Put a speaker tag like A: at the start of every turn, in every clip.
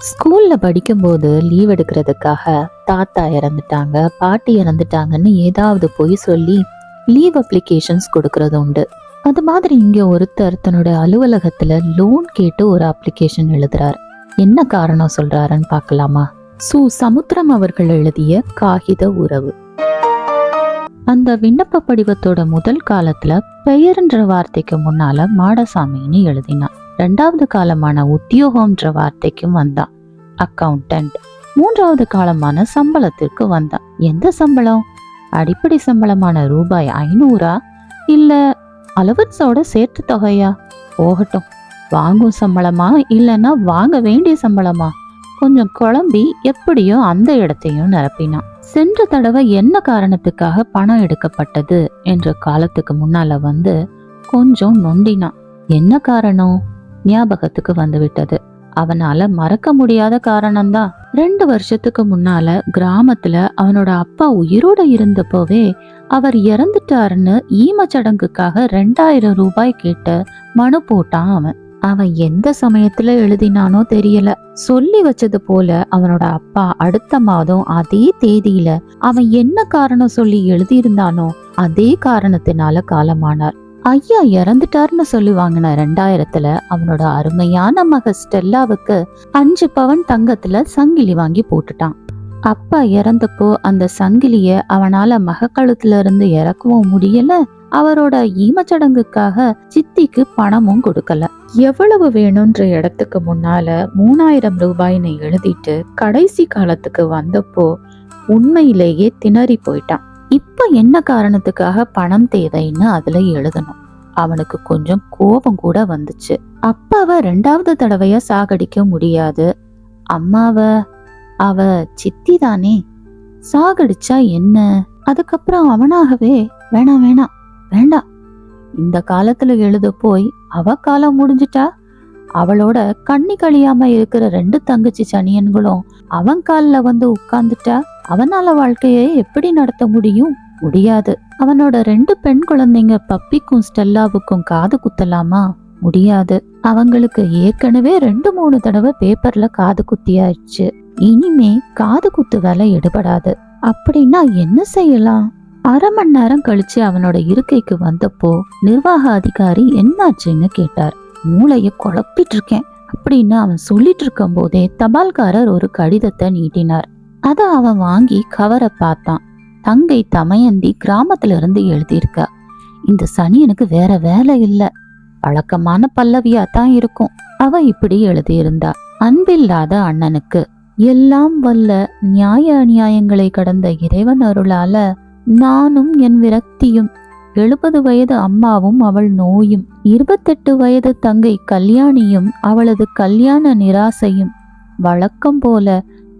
A: ஸ்கூல்ல படிக்கும்போது லீவ் எடுக்கிறதுக்காக தாத்தா இறந்துட்டாங்க பாட்டி இறந்துட்டாங்கன்னு ஏதாவது போய் சொல்லி லீவ் அப்ளிகேஷன்ஸ் கொடுக்கறது உண்டு. அது மாதிரி இங்க ஒருத்தர் தன்னோட அலுவலகத்துல லோன் கேட்டு ஒரு அப்ளிகேஷன் எழுதுறார். என்ன காரணம் சொல்றாருன்னு பார்க்கலாமா? சு சமுத்திரம் அவர்கள் எழுதிய காகித உறவு. அந்த விண்ணப்ப படிவத்தோட முதல் காலத்துல பெயர்ன்ற வார்த்தைக்கு முன்னால மாடசாமின்னு எழுதினான். ரெண்டாவது காலமான உத்தியோகம்ன்ற வார்த்தைக்கும் வந்தான். அக்கவுண்டன்ட் மூன்றாவது காலமான சம்பளத்திற்கு வந்தான். எந்த சம்பளம்? அடிப்படை சம்பளமான ரூபாய் ஐநூறா? இல்ல அலவன்ஸோட சேர்த்து தொகையா? போகட்டும். வாங்கும் சம்பளமா? இல்லைன்னா வாங்க வேண்டிய சம்பளமா? கொஞ்சம் குழம்பி எப்படியோ அந்த இடத்தையும் நிரப்பினான். சென்ற தடவை என்ன காரணத்துக்காக பணம் எடுக்கப்பட்டது? என்ற காலத்துக்கு முன்னால வந்து கொஞ்சம் நொண்டினான். என்ன காரணம்? ஞாபகத்துக்கு வந்து விட்டது அவனால மறக்க முடியாத காரணம்தான் ரெண்டு வருஷத்துக்கு முன்னால கிராமத்துல அவனோட அப்பா உயிரோட இருந்தப்போவே அவர் இறந்துட்டாருன்னு ஈம சடங்குக்காக ரெண்டாயிரம் ரூபாய் கேட்டு மனு போட்டான் அவன். அவன் எந்த சமயத்துல எழுதினானோ தெரியல. சொல்லி வச்சது போல அவனோட அப்பா அடுத்த மாதம் அதே தேதியில அவன் என்ன காரணம் சொல்லி எழுதியிருந்தானோ அதே காரணத்தினால காலமானார். ஐயா இறந்துட்டாருன்னு சொல்லி வாங்கின ரெண்டாயிரத்துல அவனோட அருமையான மக ஸ்டெல்லாவுக்கு அஞ்சு பவன் தங்கத்துல சங்கிலி வாங்கி போட்டுட்டான். அப்பா இறந்தப்போ அந்த சங்கிலிய அவனால மகக்கழுத்துல இருந்து இறக்கவும் முடியல அவரோட ஈமச்சடங்குக்காக சித்திக்கு பணமும் கொடுக்கல. எவ்வளவு வேணும்ன்ற இடத்துக்கு முன்னால மூணாயிரம் ரூபாய்னு எழுதிட்டு கடைசி காலத்துக்கு வந்தப்போ உண்மையிலேயே திணறி போயிட்டான். என்ன காரணத்துக்காக பணம் தேவைன்னு அதுல எழுதணும். அவனுக்கு கொஞ்சம் கோபம் கூட வந்துச்சு. அப்பாவை ரெண்டாவது தடவையா சாகடிக்க முடியாது. அம்மாவ அவ சித்தி தானே? சாகடிச்சா என்ன? அதுக்கப்புறம் அவனாகவே வேணாம் வேணாம் வேண்டாம் இந்த காலத்துல எழுத போய் அவ காலம் முடிஞ்சிட்டா? அவளோட கண்ணி கழியாம இருக்கிற ரெண்டு தங்கச்சி சனியன்களும் அவன் காலில் வந்து உட்கார்ந்துட்டா? அவனால வாழ்க்கையை எப்படி நடத்த முடியும்? முடியாது. அவனோட ரெண்டு பெண் குழந்தைங்க பப்பிக்கும் ஸ்டெல்லாவுக்கும் காது குத்தலாமா? முடியாது. அவங்களுக்கு ஏற்கனவே ரெண்டு மூணு தடவை பேப்பர்ல காது குத்தியாயிடுச்சு இனிமே காது குத்து வேலை எடுபடாது. அப்படின்னா என்ன செய்யலாம்? அரை மணி நேரம் கழிச்சு அவனோட இருக்கைக்கு வந்தப்போ நிர்வாக அதிகாரி என்னாச்சுன்னு கேட்டார். மூளைய குழப்பிட்டு இருக்கேன் அப்படின்னு அவன் சொல்லிட்டு இருக்கும் போதே தபால்காரர் ஒரு கடிதத்தை நீட்டினார். அதை அவன் வாங்கி கவரை பார்த்தான். தங்கை தமயந்தி கிராமத்துல இருந்து எழுதியிருக்கா. இந்த சனி எனக்கு வேற வேலை இல்லை. வழக்கமான பல்லவியா தான் இருக்கும். அவ இப்படி எழுதியிருந்தா. அன்பில்லாத அண்ணனுக்கு எல்லாம் வல்ல நியாய அநியாயங்களை கடந்த இறைவன் அருளால நானும் என் விரக்தியும் எழுபது வயது அம்மாவும் அவள் நோயும் இருபத்தெட்டு வயது தங்கை கல்யாணியும் அவளது கல்யாண நிராசையும் வழக்கம் போல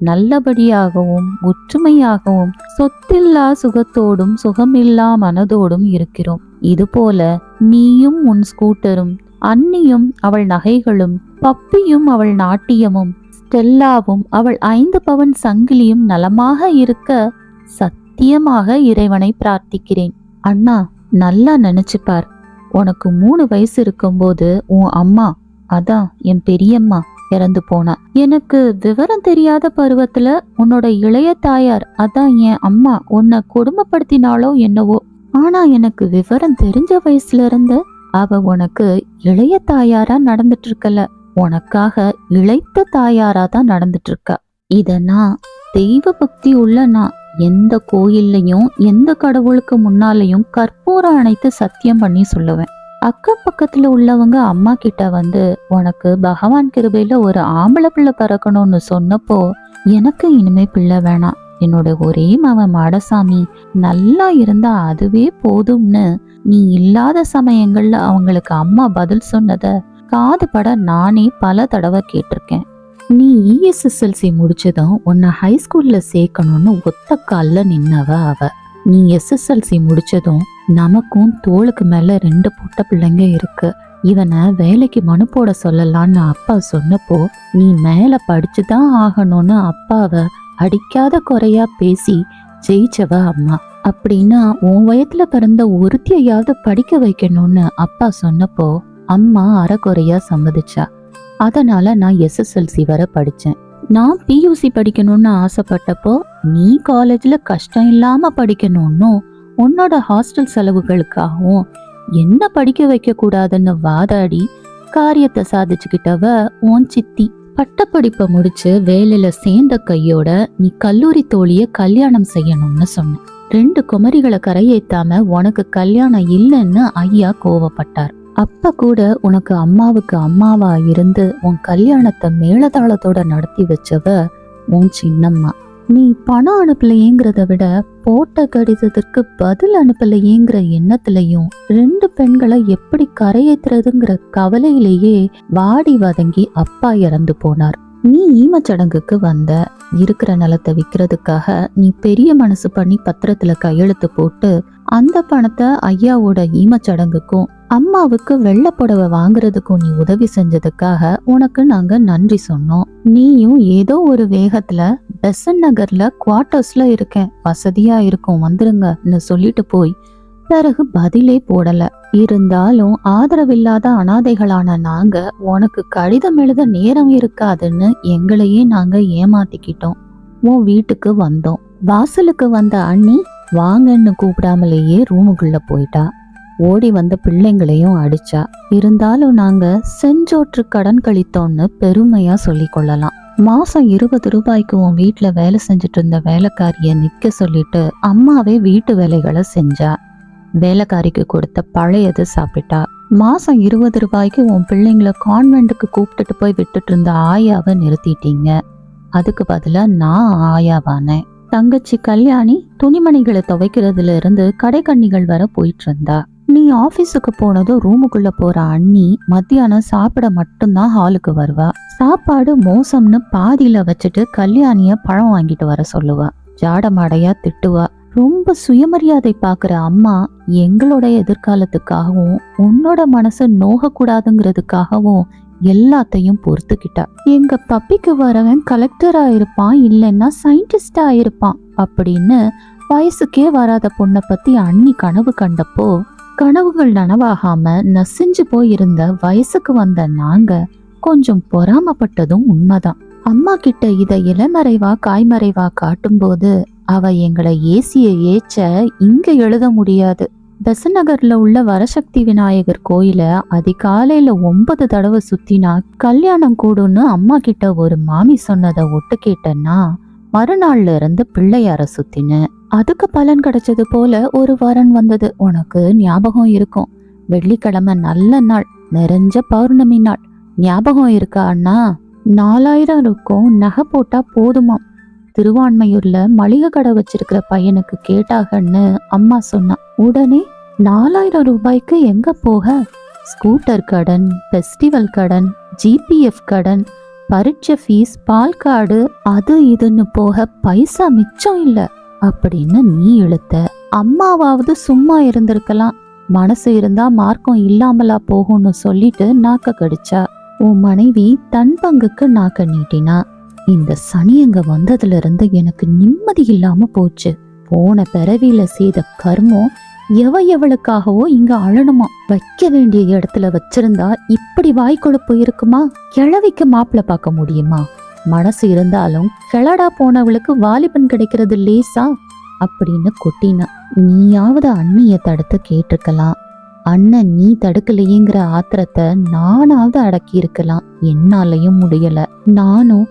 A: நல்லபடியாகவும் ஒற்றுமையாகவும் சொத்தில்லா சுகத்தோடும் சுகமில்லா மனதோடும் இருக்கிறோம். இதுபோல நீயும் உன் ஸ்கூட்டரும் அன்னியும் அவள் நகைகளும் பப்பியும் அவள் நாட்டியமும் ஸ்டெல்லாவும் அவள் ஐந்து பவன் சங்கிலியும் நலமாக இருக்க சத்தியமாக இறைவனை பிரார்த்திக்கிறேன். அண்ணா நல்லா நினைச்சுப்பார். உனக்கு மூணு வயசு இருக்கும்போது உன் அம்மா அதான் என் பெரியம்மா இறந்து போனா. எனக்கு விவரம் தெரியாத பருவத்துல உன்னோட இளைய தாயார் அதான் என் அம்மா உன்னை கொடுமைப்படுத்தினாலோ என்னவோ. ஆனா எனக்கு விவரம் தெரிஞ்ச வயசுல இருந்து அவ உனக்கு இளைய தாயாரா நடந்துட்டு இருக்கல உனக்காக இளைத்த தாயாரா தான் நடந்துட்டு இருக்கா இத நான் தெய்வ பக்தி உள்ள நான் எந்த கோயில்லையும் எந்த கடவுளுக்கு முன்னாலையும் கற்பூரம் அணைத்து சத்தியம் பண்ணி சொல்லுவேன். அக்கம் பக்கத்துல உள்ளவங்க அம்மா கிட்ட வந்து உனக்கு பகவான் கிருபையில ஒரு ஆம்பளை பிள்ளை பிறக்கணும்னு சொன்னப்போ எனக்கு இனிமே பிள்ளை வேணாம். என்னோட ஒரே மவன் மாடசாமி நல்லா இருந்தா அதுவே போதும்னு நீ இல்லாத சமயங்கள்ல அவங்களுக்கு அம்மா பதில் சொன்னத காது பட நானே பல தடவை கேட்டிருக்கேன். நீ இஎஸ்எஸ்எல்சி முடிச்சதும் உன்னை ஹைஸ்கூல்ல சேர்க்கணும்னு ஒத்த கால்ல நின்னவ அவ. நீ எஸ்எஸ்எல்சி முடிச்சதும் நமக்கும் தோளுக்கு மேலே ரெண்டு பொட்ட பிள்ளைங்க இருக்கு. இவனை வேலைக்கு மனு போட சொல்லலான்னு அப்பா சொன்னப்போ நீ மேலே படிச்சு தான் ஆகணும்னு அப்பாவை அடிக்காத குறையா பேசி ஜெயிச்சவ அம்மா. அப்படின்னா உன் வயத்துல பிறந்த ஒருத்தியையாவது படிக்க வைக்கணும்னு அப்பா சொன்னப்போ அம்மா அறக்குறையா சம்மதிச்சா. அதனால நான் எஸ்எஸ்எல்சி வரை படித்தேன் நான் பியூசி படிக்கணும்னு ஆசைப்பட்டப்போ நீ காலேஜில் கஷ்டம் இல்லாமல் படிக்கணும்னும் உன்னோட ஹாஸ்டல் செலவுகளுக்காகவும் என்ன படிக்க வைக்க கூடாதுன்னு வாதாடி காரியத்தை சாதிச்சுக்கிட்டவ உன் சித்தி பட்டப்படிப்பை முடிச்சு வேலையில சேர்ந்த கையோட நீ கல்லூரி தோழிய கல்யாணம் செய்யணும்னு சொன்ன. ரெண்டு குமரிகளை கரையேத்தாம உனக்கு கல்யாணம் இல்லைன்னு ஐயா கோவப்பட்டார். அப்ப கூட உனக்கு அம்மாவுக்கு அம்மாவா இருந்து உன் கல்யாணத்தை மேளதாளத்தோட நடத்தி வச்சவ உன் சின்னம்மா. நீ பணம் அனுப்பலையேங்கிறத விட போட்ட கடிதத்திற்கு பதில் அனுப்பலையேங்கிற எண்ணத்திலையும் ரெண்டு பெண்களை எப்படி கரையேத்துறதுங்கிற கவலையிலேயே வாடி வதங்கி அப்பா இறந்து போனார். நீ ஈமச்சடங்குக்கு வந்த இருக்கிற நிலத்தை விற்கிறதுக்காக நீ பெரிய மனசு பண்ணி பத்திரத்துல கையெழுத்து போட்டு அந்த பணத்தை ஐயாவோட ஈமச்சடங்குக்கும் அம்மாவுக்கு வெள்ளை புடவை வாங்குறதுக்கும் நீ உதவி செஞ்சதுக்காக உனக்கு நாங்க நன்றி சொன்னோம். நீயும் ஏதோ ஒரு வேகத்துல பெசன் நகர்ல குவார்ட்டர்ஸ்ல இருக்கேன். வசதியா இருக்கும் வந்துருங்கன்னு சொல்லிட்டு போய் பிறகு பதிலே போடல. இருந்தாலும் ஆதரவில்லாத அனாதைகளான நாங்க உனக்கு கடிதம் எழுத நேரம் இருக்காதுன்னு எங்களையே நாங்க ஏமாத்திக்கிட்டோம். உன் வீட்டுக்கு வந்தோம். வாசலுக்கு வந்த அண்ணி வாங்கன்னு கூப்பிடாமலேயே ரூமுக்குள்ள போயிட்டா. ஓடி வந்த பிள்ளைங்களையும் அடிச்சா. இருந்தாலும் நாங்க செஞ்சோற்று கடன் கழித்தோம்னு பெருமையா சொல்லிக் கொள்ளலாம். மாசம் இருபது ரூபாய்க்கு உன் வீட்டுல வேலை செஞ்சுட்டு இருந்த வேலைக்காரிய நிக்க சொல்லிட்டு அம்மாவே வீட்டு வேலைகளை செஞ்சா. வேலைக்காரிக்கு கொடுத்த பழையது சாப்பிட்டா. மாசம் இருபது ரூபாய்க்கு உன் பிள்ளைங்கள கான்வெண்ட்டுக்கு கூப்பிட்டுட்டு போய் விட்டுட்டு இருந்த ஆயாவை நிறுத்திட்டீங்க. அதுக்கு பதிலா நான் ஆயாவானேன். தங்கச்சி கல்யாணி துணிமணிகளை துவைக்கிறதுல இருந்து கடைக்கண்ணிகள் வர போயிட்டு இருந்தா. நீ ஆபீஸுக்கு போனதும் ரூமுக்குள்ள போற அண்ணி மத்தியானம் சாப்பிட மட்டும்தான் ஹாலுக்கு வருவா. சாப்பாடு மோசம்னு பாதியில வச்சுட்டு கல்யாணிய பழம் வாங்கிட்டு வர சொல்லுவா. ஜாடமாடையா திட்டுவா. ரொம்ப சுயமரியாதை பாக்குற அம்மா எங்களோட எதிர்காலத்துக்காகவும் உன்னோட மனசு நோக கூடாதுங்கிறதுக்காகவும் எல்லாத்தையும் பொறுத்துக்கிட்டா. எங்க பப்பிக்கு வரவன் கலெக்டரா இருப்பான் இல்லைன்னா சயின்டிஸ்டா இருப்பான் அப்படின்னு வயசுக்கே வராத பொண்ணை பத்தி அண்ணி கனவு கண்டப்போ கனவுகள் நனவாகாம நசிஞ்சு போயிருந்த வயசுக்கு வந்த நாங்க கொஞ்சம் பொறாமப்பட்டதும் உண்மைதான். அம்மா கிட்ட இதை இளமறைவா காய்மறைவா காட்டும்போது அவ எங்களை ஏசிய ஏச்ச இங்க எழுத முடியாது. பெசநகர்ல உள்ள வரசக்தி விநாயகர் கோயில அதிகாலையில ஒன்பது தடவை சுத்தினா கல்யாணம் கூடும்னு அம்மா கிட்ட ஒரு மாமி சொன்னதை ஒட்டு கேட்டேன்னா மறுநாள்ல இருந்து பிள்ளையார சுத்தினேன். அதுக்கு பலன் கிடைச்சது போல ஒரு வரன் வந்தது. உனக்கு ஞாபகம் இருக்கும். வெள்ளிக்கிழமை நல்ல நாள் நிறைஞ்ச பௌர்ணமி நாள். ஞாபகம் இருக்கா அண்ணா? நாலாயிரம் இருக்கும் நகை போட்டா போதுமாம். திருவான்மையூர்ல மளிகை கடை வச்சிருக்கிற பையனுக்கு கேட்டாகன்னு அம்மா சொன்னா. உடனே நாலாயிரம் ரூபாய்க்கு எங்க போக? ஸ்கூட்டர் கடன் ஃபெஸ்டிவல் கடன் ஜிபிஎஃப் கடன் பரீட்சை ஃபீஸ் பால் கார்டு அது இதுன்னு போக பைசா மிச்சம் இல்லை. அப்படின்னு நீ இழுத்த அம்மாவாவது சும்மா இருந்திருக்கலாம். மனசு இருந்தா மார்க்கம் இல்லாமலா போகும்னு சொல்லிட்டு நாக்க கடிச்சா. உன் மனைவி தன் பங்குக்கு நாக்க நீட்டினா. இந்த சனி அங்க வந்ததுல இருந்து எனக்கு நிம்மதி இல்லாம போச்சு. போன பிறவியில செய்த கர்மம் எவ எவளுக்காகவோ இங்க அழணுமா? வைக்க வேண்டிய இடத்துல வச்சிருந்தா இப்படி வாய்க்கொழுப்பு இருக்குமா? கிழவிக்கு மாப்பிள்ள பார்க்க முடியுமா? மனசு இருந்தாலும் கெளடா போனவளுக்கு வாலிபன் கிடைக்கிறது லேசா? அப்படின்னு கொட்டினா நீயாவது அண்ணிய தடுத்து கேட்டிருக்கலாம். அண்ணன் நீ தடுக்கலையேங்கிற ஆத்திரத்தை நானாவது அடக்கி இருக்கலாம் என்னாலையும் முடியல. நானும்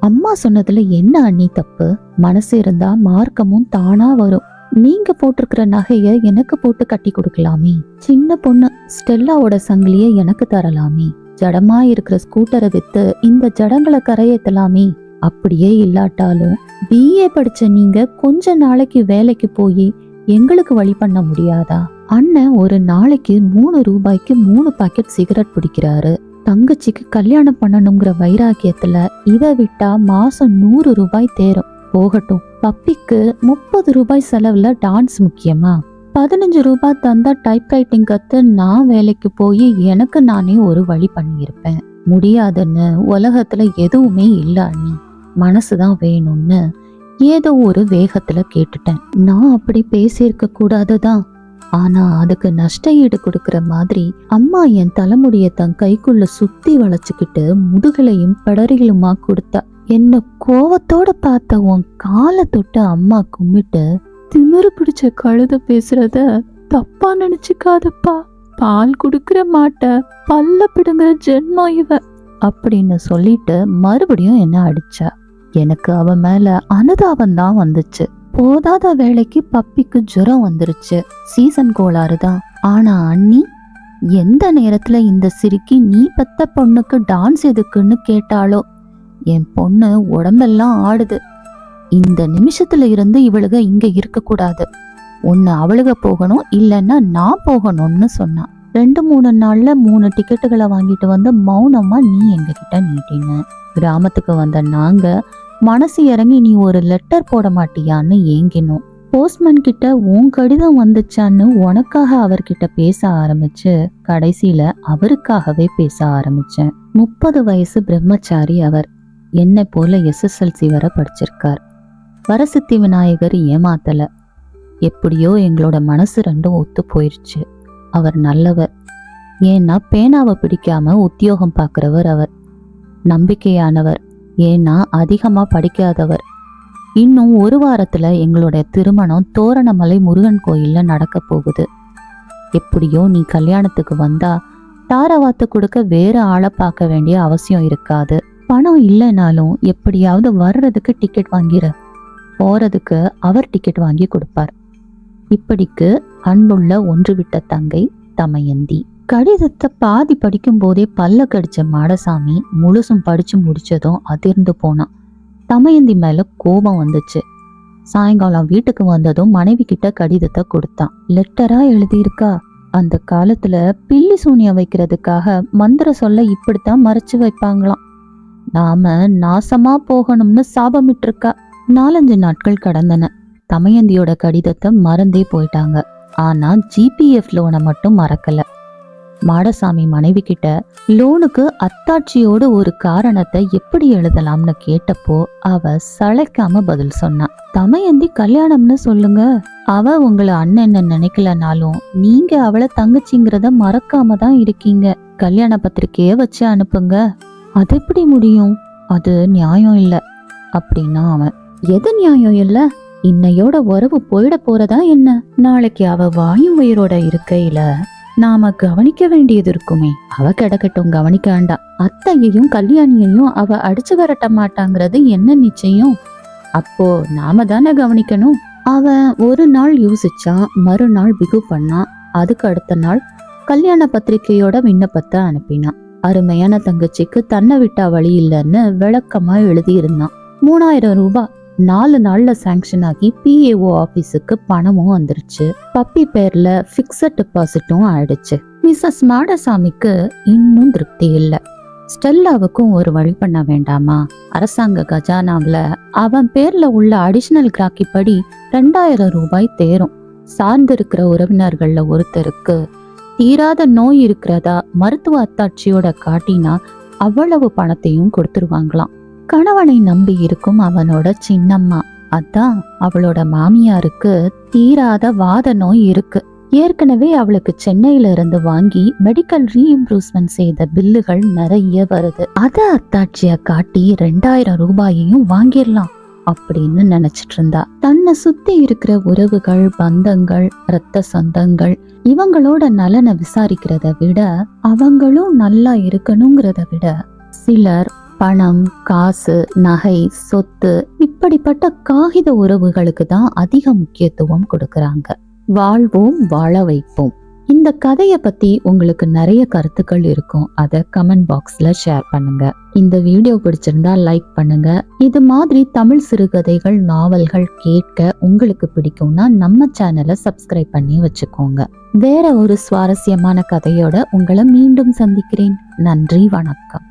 A: அம்மா சொன்னதுல என்ன அண்ணி தப்பு? மனசு இருந்தா மார்க்கமும் தானா வரும். நீங்க போட்டிருக்கிற நகைய எனக்கு போட்டு கட்டி கொடுக்கலாமே. சின்ன பொண்ணு ஸ்டெல்லாவோட சங்கிலிய எனக்கு தரலாமே. ஜடமா இருக்கிற ஸ்கூட்டரை வித்து இந்த ஜடங்களை கரையேத்தலாமே. அப்படியே இல்லாட்டாலும் பிஏ படிச்ச நீங்க கொஞ்ச நாளைக்கு வேலைக்கு போய் எங்களுக்கு வழி பண்ண முடியாதா? அண்ணன் ஒரு நாளைக்கு மூணு ரூபாய்க்கு மூணு பாக்கெட் சிகரெட் பிடிக்கிறாரு. தங்கச்சிக்கு கல்யாணம் பண்ணணுங்கிற வைராக்கியத்துல இதை விட்டா மாசம் நூறு ரூபாய் தேரும். போகட்டும் பப்பிக்கு முப்பது ரூபாய் செலவுல டான்ஸ் முக்கியமா? பதினஞ்சு ரூபாய் தந்தா டைப் ரைட்டிங் கத்து நான் வேலைக்கு போய் எனக்கு நானே ஒரு வழி பண்ணியிருப்பேன். முடியாதுன்னு உலகத்துல எதுவுமே இல்லை அண்ணி. மனசுதான் வேணும்னு ஏதோ ஒரு வேகத்துல கேட்டுட்டேன். நான் அப்படி பேசியிருக்க கூடாதுதான். ஆனா அதுக்கு நஷ்ட ஈடு கொடுக்கற மாதிரி அம்மா என் தலைமுடிய தன் கைக்குள்ள சுத்தி வளைச்சுக்கிட்டு முதுகலையும் படரிகளுமா கொடுத்தா. என்ன கோவத்தோட பார்த்த உன் காலை தொட்டு அம்மா கும்பிட்டு திமிரு பிடிச்ச கழுத பேசுறத தப்பா நினைச்சுக்காதப்பா. பால் குடுக்கிற மாட்டை பல்ல பிடுங்குற ஜென்மம் இவ. அப்படின்னு சொல்லிட்டு மறுபடியும் என்ன அடிச்சா. எனக்கு அவ மேல அனுதாபம் தான் வந்துச்சு. போதாத வேலைக்கு பப்பிக்கு ஜுரம் வந்துருச்சு. சீசன் கோளாறு தான். ஆனா அண்ணி எந்த நேரத்துல இந்த சிரிக்கி நீ பெத்த பொண்ணுக்கு டான்ஸ் எதுக்குன்னு கேட்டாளோ என் பொண்ணு உடம்பெல்லாம் ஆடுது. இந்த நிமிஷத்துல இருந்து இவளுக இங்க இருக்க கூடாது ஒன்னு அவளுக போகணும் இல்லைன்னா நான் போகணும்னு சொன்னான் ரெண்டு மூணு நாள்ல மூணு டிக்கெட்டுகளை வாங்கிட்டு வந்து மௌனமா நீ எங்ககிட்ட நீட்டின. கிராமத்துக்கு வந்த நாங்க மனசு இறங்கி நீ ஒரு லெட்டர் போட மாட்டியான்னு ஏங்கினோம். போஸ்ட்மேன் கிட்ட உன் கடிதம் வந்துச்சான்னு உனக்காக அவர்கிட்ட பேச ஆரம்பிச்சு கடைசியில அவருக்காகவே பேச ஆரம்பிச்சேன். முப்பது வயசு பிரம்மச்சாரி அவர். என்னை போல எஸ்எஸ்எல்சி வரை படிச்சிருக்கார். வரசித்தி விநாயகர் ஏமாத்தல. எப்படியோ எங்களோட மனசு ரெண்டும் ஒத்து போயிடுச்சு அவர் நல்லவர். ஏன்னா பேனாவை பிடிக்காம உத்தியோகம் பார்க்குறவர் அவர். நம்பிக்கையானவர். ஏன்னா அதிகமாக படிக்காதவர். இன்னும் ஒரு வாரத்தில் எங்களுடைய திருமணம் தோரணமலை முருகன் கோயிலில் நடக்க போகுது. எப்படியோ நீ கல்யாணத்துக்கு வந்தா தாரவாத்து கொடுக்க வேறு ஆளை பார்க்க வேண்டிய அவசியம் இருக்காது. பணம் இல்லைனாலும் எப்படியாவது வர்றதுக்கு டிக்கெட் வாங்கிற போறதுக்கு அவர் டிக்கெட் வாங்கி கொடுப்பார். இப்படிக்கு அன்புள்ள ஒன்று விட்ட தங்கை தமயந்தி. கடிதத்தை பாதி படிக்கும் போதே பல்ல கடிச்ச மாடசாமி முழுசும் படிச்சு முடிச்சதும் அதிர்ந்து போனான். தமயந்தி மேல கோபம் வந்துச்சு. சாயங்காலம் வீட்டுக்கு வந்ததும் மனைவி கிட்ட கடிதத்தை கொடுத்தான். லெட்டரா எழுதியிருக்கா? அந்த காலத்துல பில்லி சூனியம் வைக்கிறதுக்காக மந்திர சொல்ல இப்படித்தான் மறைச்சு வைப்பாங்களாம். நாம நாசமா போகணும்னு சாபமிட்டிருக்கா? நாலஞ்சு நாட்கள் கடந்தன. தமயந்தியோட கடிதத்தை மறந்தே போயிட்டாங்க. ஆனா ஜிபிஎஃப் லோனை மட்டும் மறக்கல. மாடசாமி மனைவி கிட்ட லோனுக்கு அத்தாட்சியோட ஒரு காரணத்தை எப்படி எழுதலாம்னு கேட்டப்போ அவ சளைக்காம பதில் சொன்னா. தமயந்தி கல்யாணம்னு சொல்லுங்க. அவ உங்களை அண்ணன் நினைக்கலனாலும் நீங்க அவளை தங்கச்சிங்கிறத மறக்காம தான் இருக்கீங்க. கல்யாண பத்திரிக்கைய வச்சு அனுப்புங்க. அது எப்படி முடியும்? அது நியாயம் இல்லை. அப்படின்னா அவன் எது நியாயம் இல்ல? இன்னையோட உறவு போயிட போறதா என்ன? நாளைக்கு அவ வாயும் உயிரோட இருக்கையில நாம கவனிக்க வேண்டியது இருக்குமே. அவ கிடக்கட்டும் கவனிக்க வேண்டாம். அத்தையையும் கல்யாணியையும் அவ அடிச்சு வரட்ட மாட்டாங்கிறது என்ன நிச்சயம்? அப்போ நாம தானே கவனிக்கணும். அவன் ஒரு நாள் யோசிச்சான் மறுநாள் பிகு பண்ணான் அதுக்கு அடுத்த நாள் கல்யாண பத்திரிக்கையோட விண்ணப்பத்தை அனுப்பினான் அருமையான தங்கச்சிக்கு தன்னை விட்டா வழி இல்லைன்னு விளக்கமா எழுதியிருந்தான். மூணாயிரம் ரூபாய் நாலு நாள்ல சாங்ஷன் ஆகி பிஏஓ ஆபீஸுக்கு பணமும் வந்துருச்சு. பப்பி பேர்ல பிக்சட் டெபாசிட்டும் ஆயிடுச்சு. மிஸ்ஸஸ் மாடசாமிக்கு இன்னும் திருப்தி இல்லை. ஸ்டெல்லாவுக்கும் ஒரு வழி பண்ண வேண்டாமா? அரசாங்க கஜானாவுல அவன் பேர்ல உள்ள அடிஷனல் கிராக்கி படி ரெண்டாயிரம் ரூபாய் தேரும். சார்ந்திருக்கிற உறவினர்கள்ல ஒருத்தருக்கு தீராத நோய் இருக்கிறதா மருத்துவ அத்தாட்சியோட காட்டினா அவ்வளவு பணத்தையும் கொடுத்துருவாங்களாம். கணவனை நம்பி இருக்கும் அவனோட சின்னம்மா. அதான் அவளோட மாமியாருக்கு தீராத வாத நோய் இருக்கு. ஏற்கனவே அவளுக்கு சென்னையில இருந்து வாங்கி மெடிக்கல் ரீஇம்ப்ரூவ்மெண்ட் செய்த பில்லுகள் நிறைய வருது. அத அத்தாட்சிய காட்டி ரெண்டாயிரம் ரூபாயையும் வாங்கிடலாம் அப்படின்னு நினைச்சிட்டு இருந்தா. தன்னை சுத்தி இருக்கிற உறவுகள் பந்தங்கள் இரத்த சொந்தங்கள் இவங்களோட நலனை விசாரிக்கிறத விட அவங்களும் நல்லா இருக்கணுங்கிறத விட சிலர் பணம் காசு நகை சொத்து இப்படிப்பட்ட காகித உறவுகளுக்கு தான் அதிக முக்கியத்துவம் கொடுக்கறாங்க. வாழ்வோம் வாழ வைப்போம். இந்த கதையை பத்தி உங்களுக்கு நிறைய கருத்துக்கள் இருக்கும். அதை கமெண்ட் பாக்ஸ்ல ஷேர் பண்ணுங்க. இந்த வீடியோ பிடிச்சிருந்தா லைக் பண்ணுங்க. இது மாதிரி தமிழ் சிறுகதைகள் நாவல்கள் கேட்க உங்களுக்கு பிடிக்கும்னா நம்ம சேனலை சப்ஸ்கிரைப் பண்ணி வச்சுக்கோங்க. வேற ஒரு சுவாரஸ்யமான கதையோட உங்களை மீண்டும் சந்திக்கிறேன். நன்றி வணக்கம்.